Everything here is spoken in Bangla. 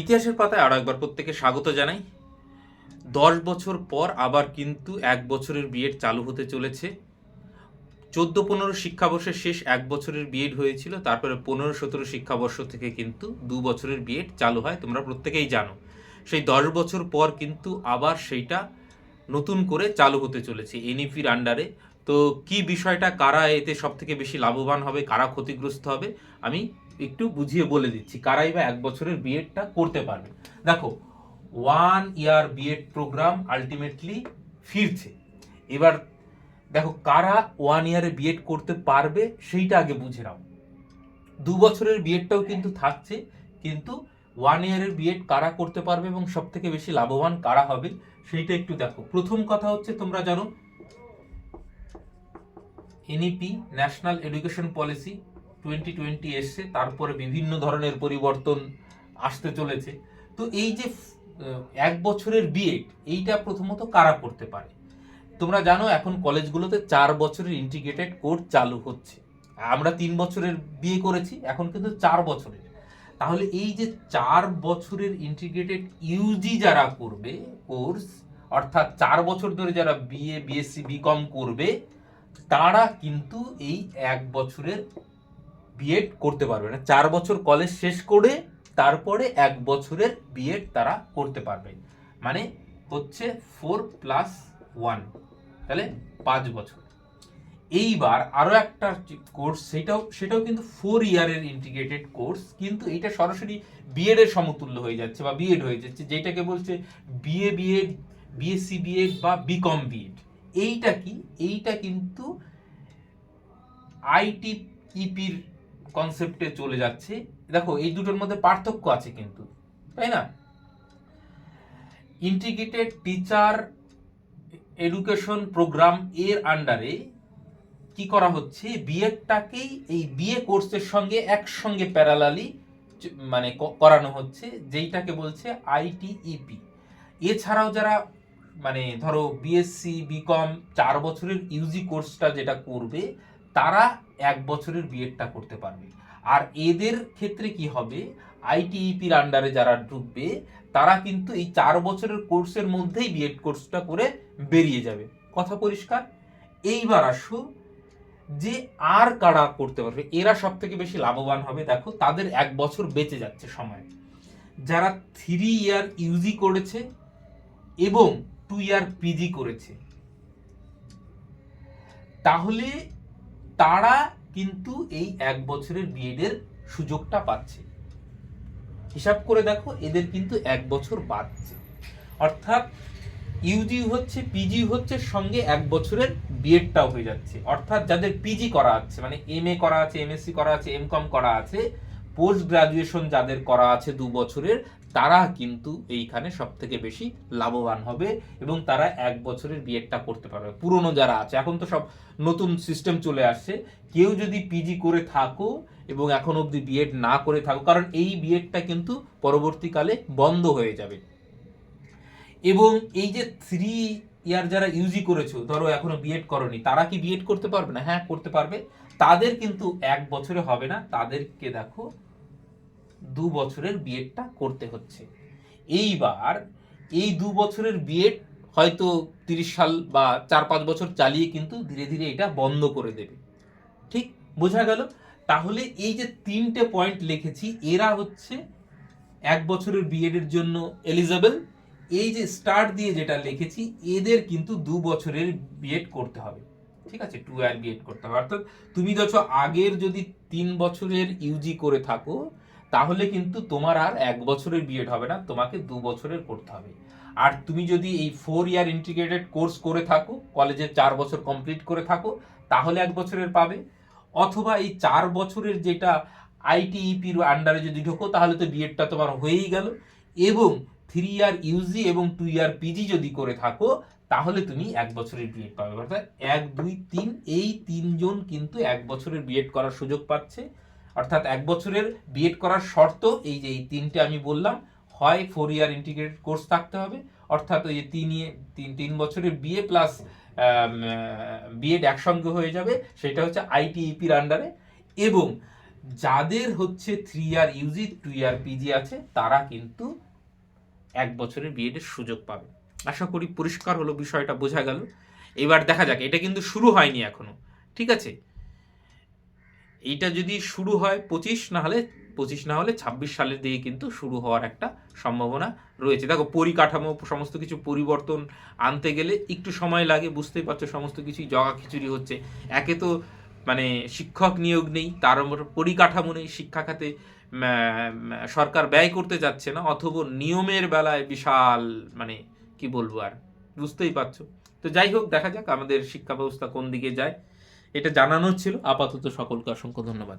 ইতিহাসের পাতায় আরও একবার প্রত্যেকে স্বাগত জানাই। দশ বছর পর আবার কিন্তু এক বছরের বিএড চালু হতে চলেছে। চোদ্দ পনেরো শিক্ষাবর্ষের শেষ এক বছরের বিএড হয়েছিল, তারপরে পনেরো সতেরো শিক্ষাবর্ষ থেকে কিন্তু দু বছরের বিএড চালু হয়, তোমরা প্রত্যেকেই জানো। সেই দশ বছর পর কিন্তু আবার সেইটা নতুন করে চালু হতে চলেছে এনইপির আন্ডারে। তো কি বিষয়টা, কারা এতে সব থেকে বেশি লাভবান হবে, কারা ক্ষতিগ্রস্ত হবে, আমি একটু বুঝিয়ে বলে দিচ্ছি, কারাই বা এক বছরের বিএডটা করতে পারবে। দেখো one year BEd programme ultimately ফিরছে। এবার দেখো, কারা ওয়ান ইয়ারে বিএড করতে পারবে সেইটা আগে বুঝে নাও। দু বছরের বিএডটাও কিন্তু থাকছে, কিন্তু ওয়ান ইয়ারের বিএড কারা করতে পারবে এবং সব থেকে বেশি লাভবান কারা হবে, সেইটা একটু দেখো। প্রথম কথা হচ্ছে, তোমরা জানো NEP national education policy twenty twenty এসছে, তারপরে বিভিন্ন ধরনের পরিবর্তন আসতে চলেছে। তো এই যে এক বছরের বিএড এইটা প্রথমত কারা করতে পারে? তোমরা জানো, এখন কলেজগুলোতে চার বছরের ইন্টিগ্রেটেড কোর্স চালু হচ্ছে। আমরা তিন বছরের বিয়ে করেছি, এখন কিন্তু চার বছরের। তাহলে এই যে চার বছরের ইন্টিগ্রেটেড ইউজি যারা করবে কোর্স অর্থাৎ চার বছর ধরে যারা বিএ বিএসসি বিকম করবে, তারা কিন্তু এই এক বছরের বিএড করতে পারবে না। চার বছর কলেজ শেষ করে তারপরে এক বছরের বিএড তারা করতে পারবে। মানে হচ্ছে ফোর প্লাস ওয়ান তাহলে পাঁচ বছর। এইবার আরও একটা কোর্স সেটাও সেটাও কিন্তু ফোর ইয়ারের ইন্টিগ্রেটেড কোর্স কিন্তু এটা সরাসরি বিএড এর সমতুল্য হয়ে যাচ্ছে বা বিএড হয়ে যাচ্ছে, যেটাকে বলছে বিএ বিএড বিএসসি বিএড বা বিকম বিএড এইটা কি? এইটা কিন্তু আইটি ইপির কনসেপ্টে চলে যাচ্ছে। দেখো, এই দুটোর মধ্যে পার্থক্য আছে কিন্তু, তাই না? ইন্টিগ্রেটেড টিচার এডুকেশন প্রোগ্রাম এর আন্ডারে কি করা হচ্ছে? বিএডটাকেই এই বিএ কোর্সের সঙ্গে একসঙ্গে প্যারালালি মানে করানো হচ্ছে, যেইটাকে বলছে আইটিইপি এছাড়াও যারা মানে ধরো বিএসসি বিকম চার বছরের ইউজি কোর্সটা যেটা করবে তারা এক বছরের বিএডটা করতে পারবে। আর এদের ক্ষেত্রে কি হবে? আইটিইপির আন্ডারে যারা ঢুকবে, তারা কিন্তু এই চার বছরের কোর্সের মধ্যেই বিএড কোর্সটা করে বেরিয়ে যাবে। কথা পরিষ্কার? এইবার আসো, যে আর কারা করতে পারবে, এরা সব থেকে বেশি লাভবান হবে, দেখো, তাদের এক বছর বেঁচে যাচ্ছে সময়। যারা থ্রি ইয়ার ইউজি করেছে এবং টু ইয়ার পিজি করেছে, তাহলে তারা কিন্তু এই এক বছরের বিএডের সুযোগটা পাচ্ছে। হিসাব করে দেখো, এদের কিন্তু এক বছর বাড়ছে অর্থাৎ ইউজি হচ্ছে পিজি হচ্ছে, সঙ্গে এক বছরের বিএডটাও হয়ে যাচ্ছে। অর্থাৎ যাদের পিজি করা আছে মানে এম এ করা আছে এমএসসি করা আছে, এম কম করা আছে, পোস্ট গ্রাজুয়েশন যাদের করা আছে দু বছরের তারা কিন্তু এইখানে সব থেকে বেশি লাভবান হবে এবং তারা এক বছরের বিএডটা করতে পারবে। পুরনো যারা আছে, এখন তো সব নতুন সিস্টেম চলে আসছে। কেউ যদি পিজি করে থাকো এবং এখন অবধি বিএড না করে থাকো, কারণ এই বিএডটা কিন্তু পরবর্তীকালে বন্ধ হয়ে যাবে। এবং এই যে থ্রি ইয়ার যারা ইউজি করেছ, ধরো এখনও বিএড করনি, তারা কি বিএড করতে পারবে না? হ্যাঁ করতে পারবে। তাদের কিন্তু এক বছরে হবে না। তাদেরকে দেখো দু বছরের বিএডটা করতে হচ্ছে। এইবার এই দু বছরের বিএড হয়তো তিরিশ সাল বা চার পাঁচ বছর চালিয়ে কিন্তু ধীরে ধীরে এটা বন্ধ করে দেবে। ঠিক? বোঝা গেল? তাহলে এই যে তিনটে পয়েন্ট লিখেছি, এরা হচ্ছে এক বছরের বিএড এর জন্য এলিজেবল এই যে স্টার্ট দিয়ে যেটা লিখেছি, এদের কিন্তু দু বছরের বিএড করতে হবে। ঠিক আছে? টু ইয়ার বিএড করতে হবে। অর্থাৎ তুমি দেখো আগের যদি তিন বছরের ইউজি করে থাকো তাহলে কিন্তু তোমার আর এক বছরের বিএড হবে না, তোমাকে দু বছরের করতে হবে। আর তুমি যদি এই ফোর ইয়ার ইন্টিগ্রেটেড কোর্স করে থাকো কলেজের চার বছর কমপ্লিট করে থাকো, তাহলে এক বছরের পাবে। অথবা এই চার বছরের যেটা আইটিইপির আন্ডারে যদি ঢোকো, তাহলে তো বিএডটা তোমার হয়েই গেল। এবং থ্রি ইয়ার ইউজি এবং টু ইয়ার পিজি যদি করে থাকো, তাহলে তুমি এক বছরের বিএড পাবে। অর্থাৎ এক, দুই, তিন, এই তিনজন কিন্তু এক বছরের বিএড করার সুযোগ পাচ্ছে। অর্থাৎ এক বছরের বিএড করার শর্ত, এই যে এই তিনটে আমি বললাম, হয় ফোর ইয়ার ইন্টিগ্রেটেড কোর্স থাকতে হবে, অর্থাৎ ওই যে তিন ইয়ে- তিন তিন বছরের বিএ প্লাস বিএড একসঙ্গে হয়ে যাবে, সেটা হচ্ছে আইটিইপির আন্ডারে এবং যাদের হচ্ছে three year UG two year PG আছে, তারা কিন্তু এক বছরের বিএডের সুযোগ পাবে। আশা করি পরিষ্কার হলো বিষয়টা, বোঝা গেল। এবার দেখা যাক, এটা কিন্তু শুরু হয়নি এখনও, ঠিক আছে? এইটা যদি শুরু হয় পঁচিশ, না হলে পঁচিশ, না হলে ছাব্বিশ সালের দিকে কিন্তু শুরু হওয়ার একটা সম্ভাবনা রয়েছে। দেখো, পরিকাঠামো, সমস্ত কিছু পরিবর্তন আনতে গেলে একটু সময় লাগে, বুঝতেই পারছ, সমস্ত কিছুই জগা খিচুড়ি হচ্ছে। একে তো মানে শিক্ষক নিয়োগ নেই, তার পরিকাঠামো নেই, শিক্ষা খাতে সরকার ব্যয় করতে যাচ্ছে না, অথবা নিয়মের বেলায় বিশাল মানে কি বলব আর, বুঝতেই পারছ। তো যাই হোক, দেখা যাক আমাদের শিক্ষা ব্যবস্থা কোন দিকে যায়। এটা জানানোর ছিল। আপাতত সকলকে অসংখ্য ধন্যবাদ।